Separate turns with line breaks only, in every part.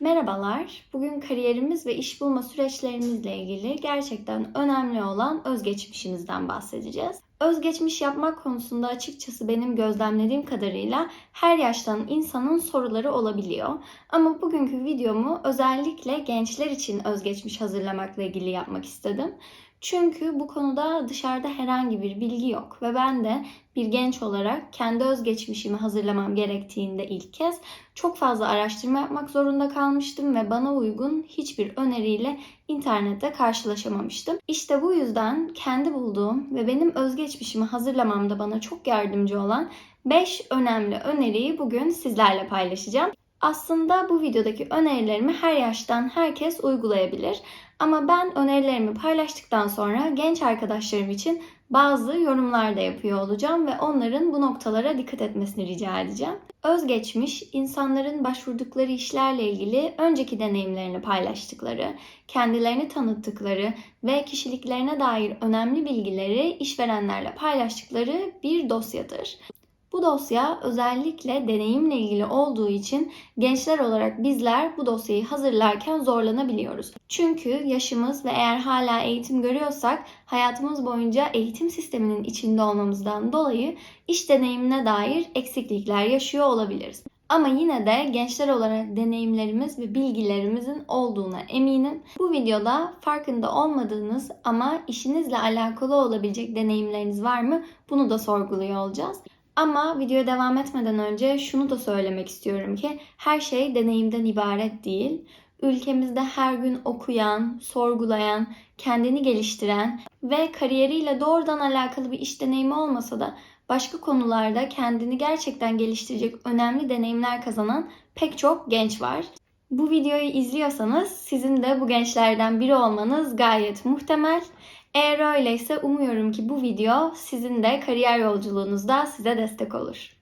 Merhabalar. Bugün kariyerimiz ve iş bulma süreçlerimizle ilgili gerçekten önemli olan özgeçmişimizden bahsedeceğiz. Özgeçmiş yapmak konusunda açıkçası benim gözlemlediğim kadarıyla her yaştan insanın soruları olabiliyor. Ama bugünkü videomu özellikle gençler için özgeçmiş hazırlamakla ilgili yapmak istedim. Çünkü bu konuda dışarıda herhangi bir bilgi yok ve ben de bir genç olarak kendi özgeçmişimi hazırlamam gerektiğinde ilk kez çok fazla araştırma yapmak zorunda kalmıştım ve bana uygun hiçbir öneriyle internette karşılaşamamıştım. İşte bu yüzden kendi bulduğum ve benim özgeçmişimi hazırlamamda bana çok yardımcı olan 5 önemli öneriyi bugün sizlerle paylaşacağım. Aslında bu videodaki önerilerimi her yaştan herkes uygulayabilir. Ama ben önerilerimi paylaştıktan sonra genç arkadaşlarım için bazı yorumlar da yapıyor olacağım ve onların bu noktalara dikkat etmesini rica edeceğim. Özgeçmiş, insanların başvurdukları işlerle ilgili önceki deneyimlerini paylaştıkları, kendilerini tanıttıkları ve kişiliklerine dair önemli bilgileri işverenlerle paylaştıkları bir dosyadır. Bu dosya özellikle deneyimle ilgili olduğu için gençler olarak bizler bu dosyayı hazırlarken zorlanabiliyoruz. Çünkü yaşımız ve eğer hala eğitim görüyorsak hayatımız boyunca eğitim sisteminin içinde olmamızdan dolayı iş deneyimine dair eksiklikler yaşıyor olabiliriz. Ama yine de gençler olarak deneyimlerimiz ve bilgilerimizin olduğuna eminim. Bu videoda farkında olmadığınız ama işinizle alakalı olabilecek deneyimleriniz var mı? Bunu da sorguluyor olacağız. Ama videoya devam etmeden önce şunu da söylemek istiyorum ki her şey deneyimden ibaret değil. Ülkemizde her gün okuyan, sorgulayan, kendini geliştiren ve kariyeriyle doğrudan alakalı bir iş deneyimi olmasa da başka konularda kendini gerçekten geliştirecek önemli deneyimler kazanan pek çok genç var. Bu videoyu izliyorsanız sizin de bu gençlerden biri olmanız gayet muhtemel. Eğer öyleyse umuyorum ki bu video sizin de kariyer yolculuğunuzda size destek olur.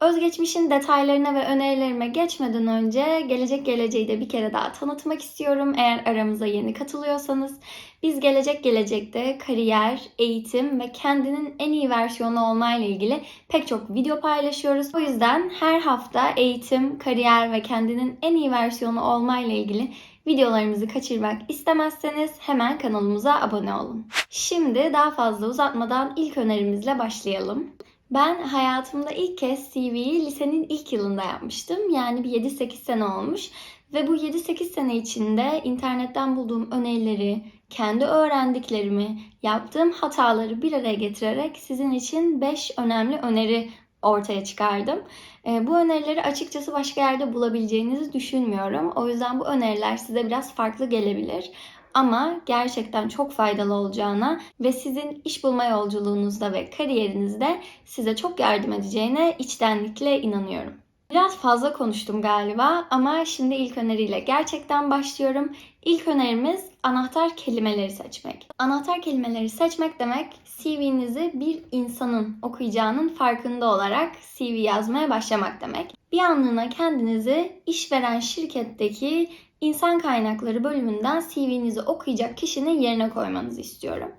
Özgeçmişin detaylarına ve önerilerime geçmeden önce gelecek geleceği de bir kere daha tanıtmak istiyorum. Eğer aramıza yeni katılıyorsanız biz gelecek gelecekte kariyer, eğitim ve kendinin en iyi versiyonu olmayla ilgili pek çok video paylaşıyoruz. O yüzden her hafta eğitim, kariyer ve kendinin en iyi versiyonu olmayla ilgili videolarımızı kaçırmak istemezseniz hemen kanalımıza abone olun. Şimdi daha fazla uzatmadan ilk önerimizle başlayalım. Ben hayatımda ilk kez CV'yi lisenin ilk yılında yapmıştım. Yani bir 7-8 sene olmuş. Ve bu 7-8 sene içinde internetten bulduğum önerileri, kendi öğrendiklerimi, yaptığım hataları bir araya getirerek sizin için 5 önemli öneri ortaya çıkardım. E, bu önerileri açıkçası başka yerde bulabileceğinizi düşünmüyorum. O yüzden bu öneriler size biraz farklı gelebilir ama gerçekten çok faydalı olacağına ve sizin iş bulma yolculuğunuzda ve kariyerinizde size çok yardım edeceğine içtenlikle inanıyorum. Biraz fazla konuştum galiba ama şimdi ilk öneriyle gerçekten başlıyorum. İlk önerimiz anahtar kelimeleri seçmek. Anahtar kelimeleri seçmek demek CV'nizi bir insanın okuyacağının farkında olarak CV yazmaya başlamak demek. Bir anlığına kendinizi işveren şirketteki insan kaynakları bölümünden CV'nizi okuyacak kişinin yerine koymanızı istiyorum.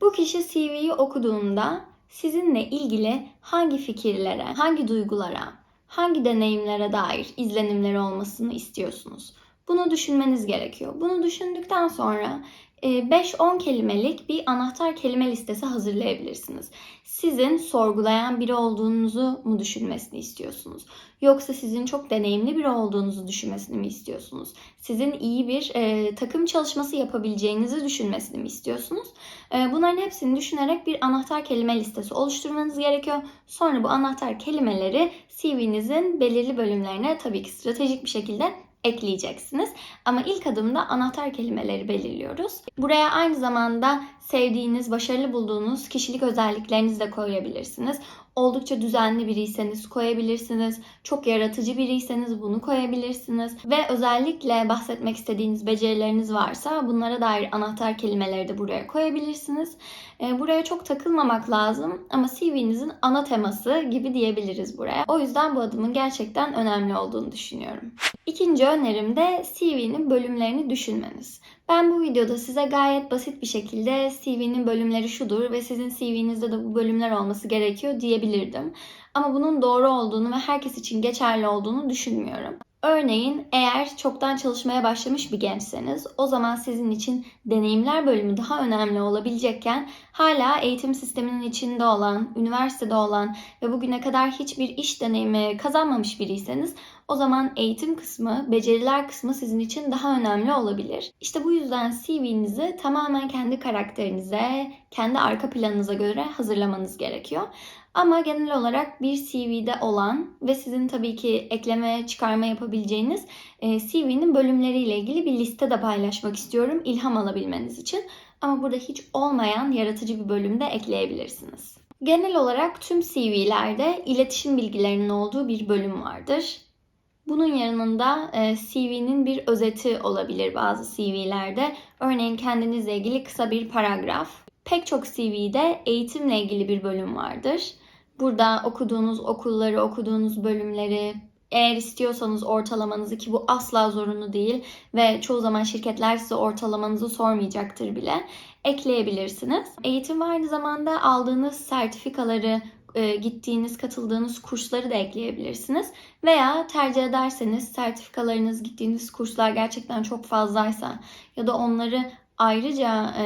Bu kişi CV'yi okuduğunda sizinle ilgili hangi fikirlere, hangi duygulara, hangi deneyimlere dair izlenimleri olmasını istiyorsunuz? Bunu düşünmeniz gerekiyor. Bunu düşündükten sonra 5-10 kelimelik bir anahtar kelime listesi hazırlayabilirsiniz. Sizin sorgulayan biri olduğunuzu mu düşünmesini istiyorsunuz? Yoksa sizin çok deneyimli biri olduğunuzu düşünmesini mi istiyorsunuz? Sizin iyi bir e, takım çalışması yapabileceğinizi düşünmesini mi istiyorsunuz? E, bunların hepsini düşünerek bir anahtar kelime listesi oluşturmanız gerekiyor. Sonra bu anahtar kelimeleri CV'nizin belirli bölümlerine tabii ki stratejik bir şekilde ekleyeceksiniz. Ama ilk adımda anahtar kelimeleri belirliyoruz. Buraya aynı zamanda sevdiğiniz, başarılı bulduğunuz kişilik özelliklerinizi de koyabilirsiniz. Oldukça düzenli biriyseniz koyabilirsiniz. Çok yaratıcı biriyseniz bunu koyabilirsiniz. Ve özellikle bahsetmek istediğiniz becerileriniz varsa bunlara dair anahtar kelimeleri de buraya koyabilirsiniz. Ee, buraya çok takılmamak lazım ama CV'nizin ana teması gibi diyebiliriz buraya. O yüzden bu adımın gerçekten önemli olduğunu düşünüyorum. İkinci önerim de CV'nin bölümlerini düşünmeniz. Ben bu videoda size gayet basit bir şekilde CV'nin bölümleri şudur ve sizin CV'nizde de bu bölümler olması gerekiyor diyebilirdim. Ama bunun doğru olduğunu ve herkes için geçerli olduğunu düşünmüyorum. Örneğin eğer çoktan çalışmaya başlamış bir gençseniz o zaman sizin için deneyimler bölümü daha önemli olabilecekken hala eğitim sisteminin içinde olan, üniversitede olan ve bugüne kadar hiçbir iş deneyimi kazanmamış biriyseniz o zaman eğitim kısmı, beceriler kısmı sizin için daha önemli olabilir. İşte bu yüzden CV'nizi tamamen kendi karakterinize, kendi arka planınıza göre hazırlamanız gerekiyor. Ama genel olarak bir CV'de olan ve sizin tabii ki ekleme, çıkarma yapabileceğiniz e, CV'nin bölümleriyle ilgili bir liste de paylaşmak istiyorum ilham alabilmeniz için. Ama burada hiç olmayan yaratıcı bir bölüm de ekleyebilirsiniz. Genel olarak tüm CV'lerde iletişim bilgilerinin olduğu bir bölüm vardır. Bunun yanında e, CV'nin bir özeti olabilir bazı CV'lerde. Örneğin kendinizle ilgili kısa bir paragraf. Pek çok CV'de eğitimle ilgili bir bölüm vardır. Burada okuduğunuz okulları, okuduğunuz bölümleri, eğer istiyorsanız ortalamanızı ki bu asla zorunlu değil ve çoğu zaman şirketler size ortalamanızı sormayacaktır bile ekleyebilirsiniz. Eğitim aynı zamanda aldığınız sertifikaları, e, gittiğiniz, katıldığınız kursları da ekleyebilirsiniz. Veya tercih ederseniz sertifikalarınız, gittiğiniz kurslar gerçekten çok fazlaysa ya da onları ayrıca e,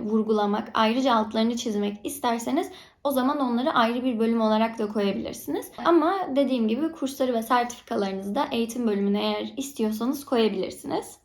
vurgulamak, ayrıca altlarını çizmek isterseniz o zaman onları ayrı bir bölüm olarak da koyabilirsiniz. Ama dediğim gibi kursları ve sertifikalarınızı da eğitim bölümüne eğer istiyorsanız koyabilirsiniz.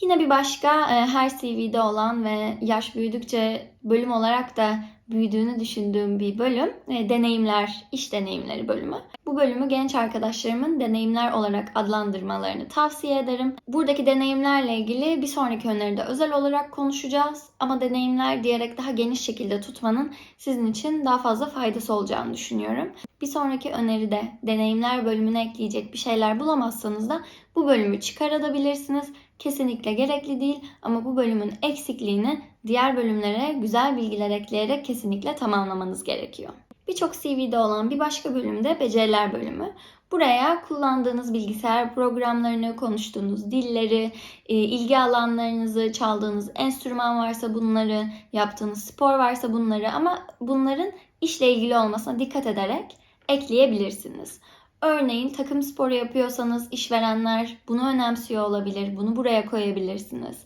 Yine bir başka e, her CV'de olan ve yaş büyüdükçe bölüm olarak da büyüdüğünü düşündüğüm bir bölüm e, deneyimler, iş deneyimleri bölümü. Bu bölümü genç arkadaşlarımın deneyimler olarak adlandırmalarını tavsiye ederim. Buradaki deneyimlerle ilgili bir sonraki öneride özel olarak konuşacağız. Ama deneyimler diyerek daha geniş şekilde tutmanın sizin için daha fazla faydası olacağını düşünüyorum. Bir sonraki öneride deneyimler bölümüne ekleyecek bir şeyler bulamazsanız da bu bölümü çıkarabilirsiniz. Kesinlikle gerekli değil ama bu bölümün eksikliğini diğer bölümlere güzel bilgiler ekleyerek kesinlikle tamamlamanız gerekiyor. Birçok CV'de olan bir başka bölümde beceriler bölümü. Buraya kullandığınız bilgisayar programlarını, konuştuğunuz dilleri, e, ilgi alanlarınızı, çaldığınız enstrüman varsa bunları, yaptığınız spor varsa bunları ama bunların işle ilgili olmasına dikkat ederek ekleyebilirsiniz. Örneğin takım sporu yapıyorsanız işverenler bunu önemsiyor olabilir. Bunu buraya koyabilirsiniz.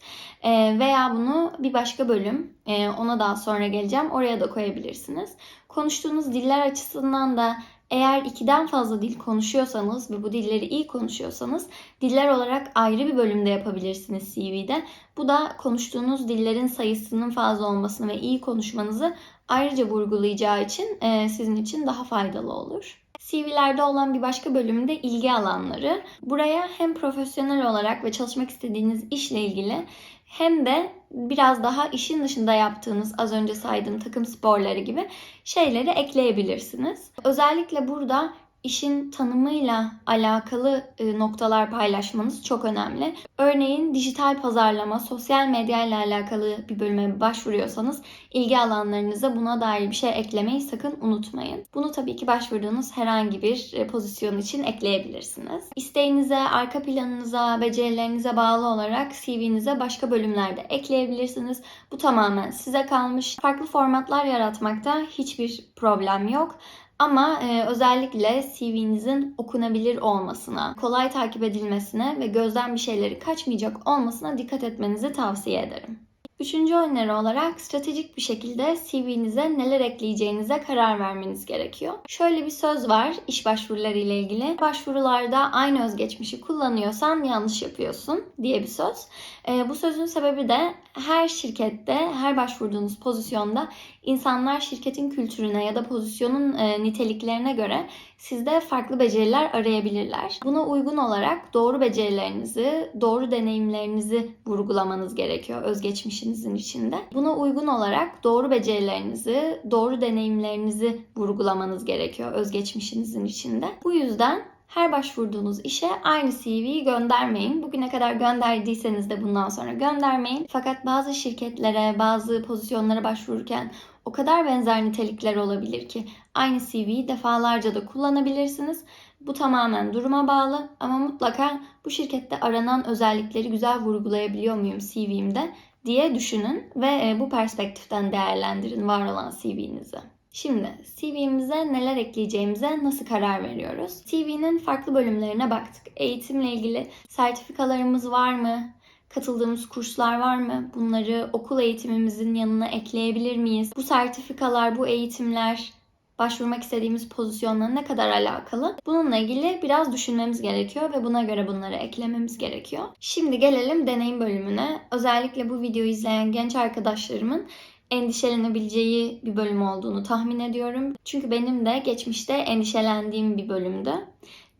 E, veya bunu bir başka bölüm, e, ona daha sonra geleceğim, oraya da koyabilirsiniz. Konuştuğunuz diller açısından da eğer ikiden fazla dil konuşuyorsanız ve bu dilleri iyi konuşuyorsanız diller olarak ayrı bir bölümde yapabilirsiniz CV'de. Bu da konuştuğunuz dillerin sayısının fazla olmasını ve iyi konuşmanızı ayrıca vurgulayacağı için e, sizin için daha faydalı olur. CV'lerde olan bir başka bölümde ilgi alanları. Buraya hem profesyonel olarak ve çalışmak istediğiniz işle ilgili hem de biraz daha işin dışında yaptığınız az önce saydığım takım sporları gibi şeyleri ekleyebilirsiniz. Özellikle burada işin tanımıyla alakalı e, noktalar paylaşmanız çok önemli. Örneğin dijital pazarlama, sosyal medya ile alakalı bir bölüme başvuruyorsanız ilgi alanlarınıza buna dair bir şey eklemeyi sakın unutmayın. Bunu tabii ki başvurduğunuz herhangi bir e, pozisyon için ekleyebilirsiniz. İsteğinize, arka planınıza, becerilerinize bağlı olarak CV'nize başka bölümlerde ekleyebilirsiniz. Bu tamamen size kalmış. Farklı formatlar yaratmakta hiçbir problem yok. Ama e, özellikle CV'nizin okunabilir olmasına, kolay takip edilmesine ve gözden bir şeyleri kaçmayacak olmasına dikkat etmenizi tavsiye ederim. Üçüncü öneri olarak stratejik bir şekilde CV'nize neler ekleyeceğinize karar vermeniz gerekiyor. Şöyle bir söz var iş başvuruları ile ilgili. Başvurularda aynı özgeçmişi kullanıyorsan yanlış yapıyorsun diye bir söz. E, bu sözün sebebi de her şirkette, her başvurduğunuz pozisyonda insanlar şirketin kültürüne ya da pozisyonun e, niteliklerine göre sizde farklı beceriler arayabilirler. Buna uygun olarak doğru becerilerinizi, doğru deneyimlerinizi vurgulamanız gerekiyor özgeçmişinizin içinde. Buna uygun olarak doğru becerilerinizi, doğru deneyimlerinizi vurgulamanız gerekiyor özgeçmişinizin içinde. Bu yüzden her başvurduğunuz işe aynı CV'yi göndermeyin. Bugüne kadar gönderdiyseniz de bundan sonra göndermeyin. Fakat bazı şirketlere, bazı pozisyonlara başvururken o kadar benzer nitelikler olabilir ki aynı CV'yi defalarca da kullanabilirsiniz. Bu tamamen duruma bağlı ama mutlaka bu şirkette aranan özellikleri güzel vurgulayabiliyor muyum CV'mde diye düşünün ve e, bu perspektiften değerlendirin var olan CV'nizi. Şimdi CV'mize neler ekleyeceğimize nasıl karar veriyoruz? CV'nin farklı bölümlerine baktık. Eğitimle ilgili sertifikalarımız var mı? Katıldığımız kurslar var mı? Bunları okul eğitimimizin yanına ekleyebilir miyiz? Bu sertifikalar, bu eğitimler başvurmak istediğimiz pozisyonla ne kadar alakalı? Bununla ilgili biraz düşünmemiz gerekiyor ve buna göre bunları eklememiz gerekiyor. Şimdi gelelim deneyim bölümüne. Özellikle bu videoyu izleyen genç arkadaşlarımın endişelenebileceği bir bölüm olduğunu tahmin ediyorum. Çünkü benim de geçmişte endişelendiğim bir bölümdü.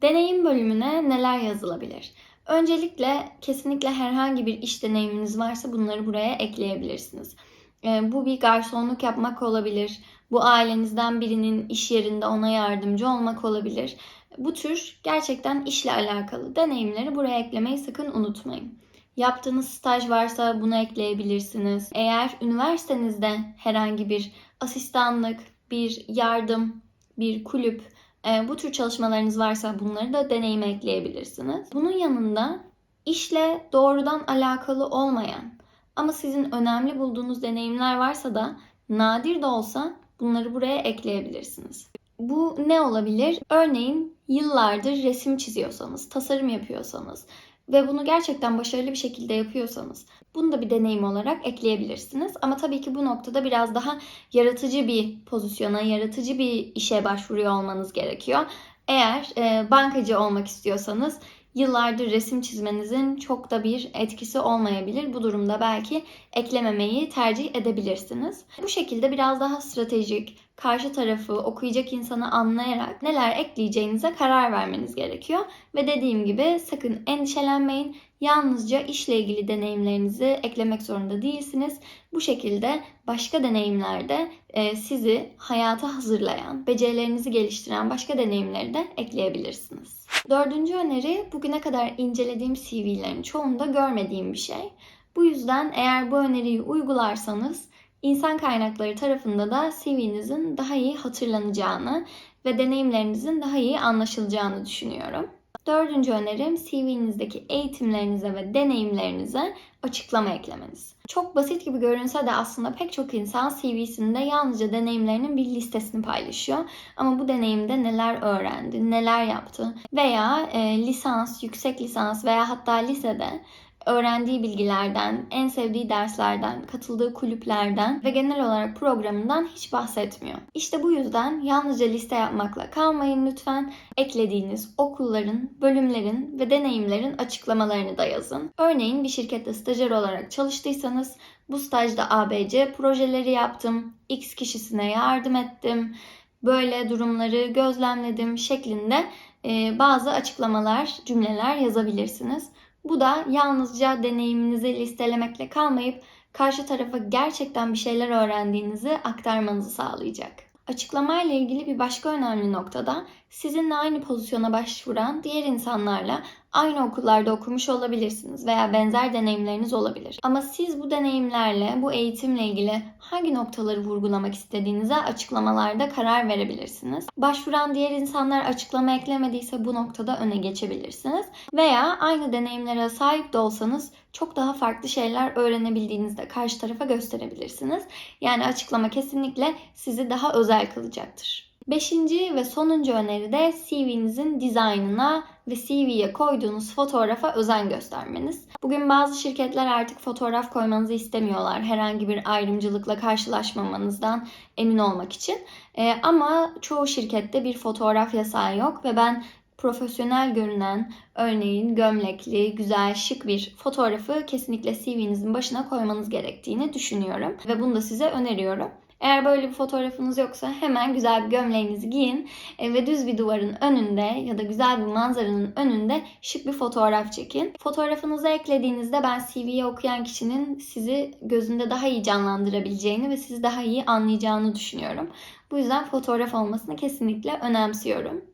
Deneyim bölümüne neler yazılabilir? Öncelikle kesinlikle herhangi bir iş deneyiminiz varsa bunları buraya ekleyebilirsiniz. Ee, Bu bir garsonluk yapmak olabilir. Bu ailenizden birinin iş yerinde ona yardımcı olmak olabilir. Bu tür gerçekten işle alakalı deneyimleri buraya eklemeyi sakın unutmayın. Yaptığınız staj varsa bunu ekleyebilirsiniz. Eğer üniversitenizde herhangi bir asistanlık, bir yardım, bir kulüp, e, bu tür çalışmalarınız varsa bunları da deneyime ekleyebilirsiniz. Bunun yanında işle doğrudan alakalı olmayan ama sizin önemli bulduğunuz deneyimler varsa da nadir de olsa bunları buraya ekleyebilirsiniz. Bu ne olabilir? Örneğin yıllardır resim çiziyorsanız, tasarım yapıyorsanız ve bunu gerçekten başarılı bir şekilde yapıyorsanız bunu da bir deneyim olarak ekleyebilirsiniz. Ama tabii ki bu noktada biraz daha yaratıcı bir pozisyona, yaratıcı bir işe başvuruyor olmanız gerekiyor. Eğer e, bankacı olmak istiyorsanız yıllardır resim çizmenizin çok da bir etkisi olmayabilir. Bu durumda belki eklememeyi tercih edebilirsiniz. Bu şekilde biraz daha stratejik, karşı tarafı okuyacak insanı anlayarak neler ekleyeceğinize karar vermeniz gerekiyor. Ve dediğim gibi sakın endişelenmeyin. Yalnızca işle ilgili deneyimlerinizi eklemek zorunda değilsiniz. Bu şekilde başka deneyimlerde e, sizi hayata hazırlayan, becerilerinizi geliştiren başka deneyimleri de ekleyebilirsiniz. Dördüncü öneri bugüne kadar incelediğim CV'lerin çoğunda görmediğim bir şey. Bu yüzden eğer bu öneriyi uygularsanız insan kaynakları tarafında da CV'nizin daha iyi hatırlanacağını ve deneyimlerinizin daha iyi anlaşılacağını düşünüyorum. Dördüncü önerim CV'nizdeki eğitimlerinize ve deneyimlerinize açıklama eklemeniz. Çok basit gibi görünse de aslında pek çok insan CV'sinde yalnızca deneyimlerinin bir listesini paylaşıyor. Ama bu deneyimde neler öğrendi, neler yaptı veya e, lisans, yüksek lisans veya hatta lisede öğrendiği bilgilerden, en sevdiği derslerden, katıldığı kulüplerden ve genel olarak programından hiç bahsetmiyor. İşte bu yüzden yalnızca liste yapmakla kalmayın lütfen. Eklediğiniz okulların, bölümlerin ve deneyimlerin açıklamalarını da yazın. Örneğin bir şirkette stajyer olarak çalıştıysanız bu stajda ABC projeleri yaptım, X kişisine yardım ettim, böyle durumları gözlemledim şeklinde bazı açıklamalar, cümleler yazabilirsiniz. Bu da yalnızca deneyiminizi listelemekle kalmayıp karşı tarafa gerçekten bir şeyler öğrendiğinizi aktarmanızı sağlayacak. Açıklamayla ilgili bir başka önemli noktada sizinle aynı pozisyona başvuran diğer insanlarla aynı okullarda okumuş olabilirsiniz veya benzer deneyimleriniz olabilir. Ama siz bu deneyimlerle, bu eğitimle ilgili hangi noktaları vurgulamak istediğinize açıklamalarda karar verebilirsiniz. Başvuran diğer insanlar açıklama eklemediyse bu noktada öne geçebilirsiniz. Veya aynı deneyimlere sahip de olsanız çok daha farklı şeyler öğrenebildiğinizde karşı tarafa gösterebilirsiniz. Yani açıklama kesinlikle sizi daha özel kılacaktır. Beşinci ve sonuncu öneri de CV'nizin dizaynına ve CV'ye koyduğunuz fotoğrafa özen göstermeniz. Bugün bazı şirketler artık fotoğraf koymanızı istemiyorlar. Herhangi bir ayrımcılıkla karşılaşmamanızdan emin olmak için. Ee, ama çoğu şirkette bir fotoğraf yasağı yok ve ben profesyonel görünen, örneğin gömlekli, güzel, şık bir fotoğrafı kesinlikle CV'nizin başına koymanız gerektiğini düşünüyorum ve bunu da size öneriyorum. Eğer böyle bir fotoğrafınız yoksa hemen güzel bir gömleğinizi giyin e, ve düz bir duvarın önünde ya da güzel bir manzaranın önünde şık bir fotoğraf çekin. Fotoğrafınızı eklediğinizde ben CV'yi okuyan kişinin sizi gözünde daha iyi canlandırabileceğini ve sizi daha iyi anlayacağını düşünüyorum. Bu yüzden fotoğraf olmasını kesinlikle önemsiyorum.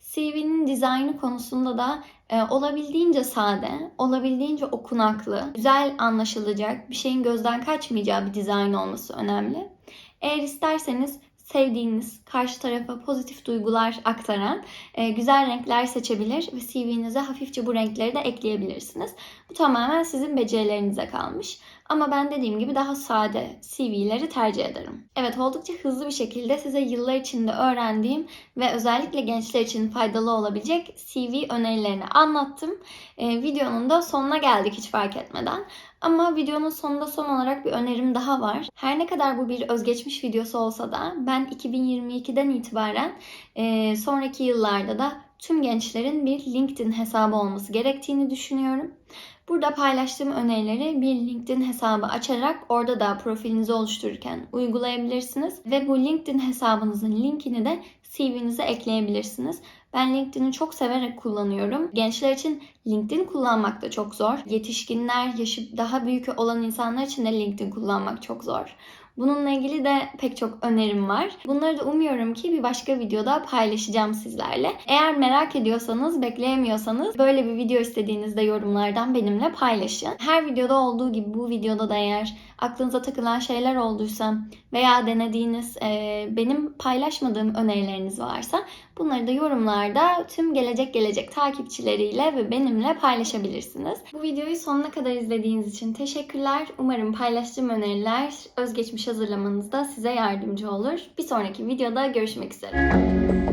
CV'nin dizaynı konusunda da e, olabildiğince sade, olabildiğince okunaklı, güzel anlaşılacak, bir şeyin gözden kaçmayacağı bir dizayn olması önemli. Eğer isterseniz sevdiğiniz, karşı tarafa pozitif duygular aktaran e, güzel renkler seçebilir ve CV'nize hafifçe bu renkleri de ekleyebilirsiniz. Bu tamamen sizin becerilerinize kalmış. Ama ben dediğim gibi daha sade CV'leri tercih ederim. Evet oldukça hızlı bir şekilde size yıllar içinde öğrendiğim ve özellikle gençler için faydalı olabilecek CV önerilerini anlattım. Ee, videonun da sonuna geldik hiç fark etmeden. Ama videonun sonunda son olarak bir önerim daha var. Her ne kadar bu bir özgeçmiş videosu olsa da ben 2022'den itibaren e, sonraki yıllarda da tüm gençlerin bir LinkedIn hesabı olması gerektiğini düşünüyorum. Burada paylaştığım önerileri bir LinkedIn hesabı açarak orada da profilinizi oluştururken uygulayabilirsiniz. Ve bu LinkedIn hesabınızın linkini de CV'nize ekleyebilirsiniz. Ben LinkedIn'i çok severek kullanıyorum. Gençler için LinkedIn kullanmak da çok zor. Yetişkinler, yaşı daha büyük olan insanlar için de LinkedIn kullanmak çok zor. Bununla ilgili de pek çok önerim var. Bunları da umuyorum ki bir başka videoda paylaşacağım sizlerle. Eğer merak ediyorsanız, bekleyemiyorsanız böyle bir video istediğinizde yorumlardan benimle paylaşın. Her videoda olduğu gibi bu videoda da eğer aklınıza takılan şeyler olduysa veya denediğiniz e, benim paylaşmadığım önerileriniz varsa bunları da yorumlarda tüm gelecek gelecek takipçileriyle ve benimle paylaşabilirsiniz. Bu videoyu sonuna kadar izlediğiniz için teşekkürler. Umarım paylaştığım öneriler özgeçmiş hazırlamanızda size yardımcı olur. Bir sonraki videoda görüşmek üzere.